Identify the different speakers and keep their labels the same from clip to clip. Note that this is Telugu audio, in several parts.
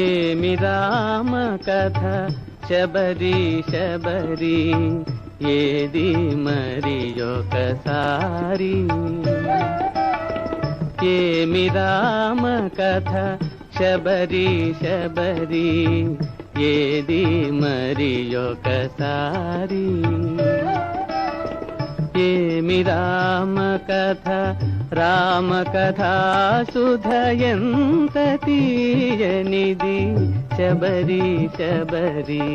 Speaker 1: ఏమి రామ కథ శబరి శబరి ఏది మరి ఒకసారి ఏమి రామ కథ శబరి శబరి ఏది మరి ఒకసారి ఏమి రామ కథ రామ కథ సుధయంత తీయనిది శబరి శబరి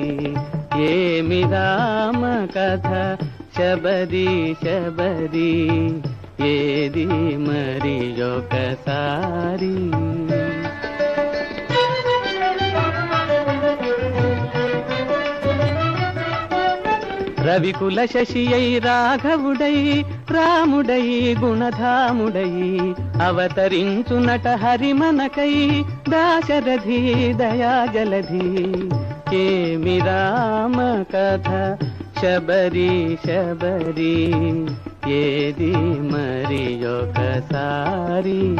Speaker 1: ఏమి రామ కథ శబరి శబరి ఏది మరి ఒకసారి రవికుల శశియై రాఘవుడై రాముడై గుణధాముడై అవతరించునట హరిమనకై దాశరథి దయాజలధి. ఏమి రామ కథ? శబరి శబరి ఏది మరి ఒకసారి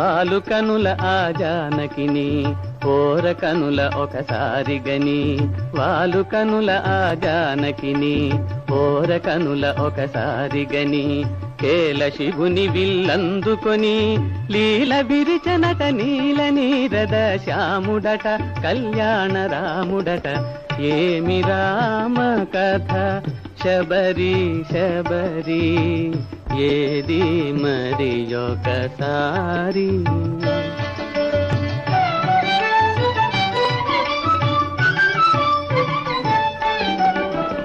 Speaker 1: వాలు కనుల ఆ జానకిని ఓర కనుల ఒకసారి గని. వాలు కనుల ఆ జానకిని ఓర కనుల ఒకసారి గని. కేల శివుని విల్లందుకొని లీల బిరిచనట నీల నీరద శ్యాముడట కళ్యాణ రాముడట. ఏమి రామ కథ? శబరి శబరి ఏది మరి ఒకసారి?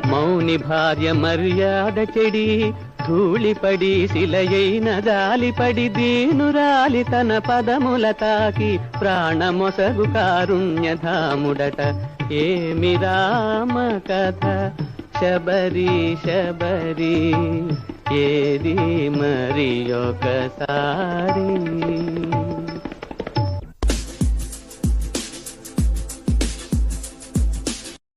Speaker 1: మౌని భార్య మర్యాద చెడి ధూళిపడి శిలయైన జాలిపడి దీనురాలి తన పదముల తాకి ప్రాణమొసగు కారుణ్యధాముడట. ఏమి రామ కథ శబరి శబరి ఏది మరి ఒకసారి?